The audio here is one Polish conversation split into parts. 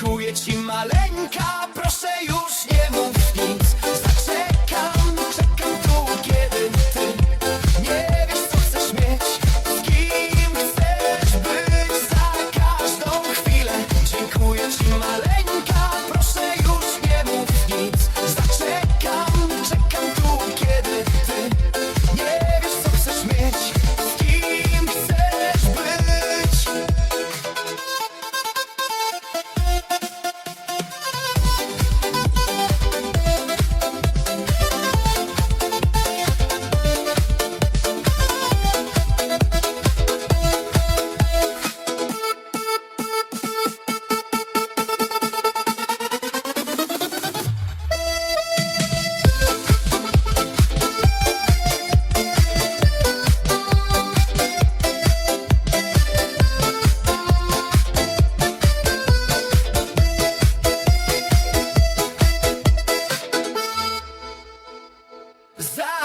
Dziękuję ci maleńka.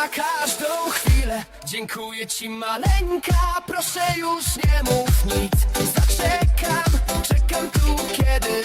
na każdą chwilę. Dziękuję ci maleńka, proszę już nie mów nic. Zaczekam, czekam, czekam tu kiedy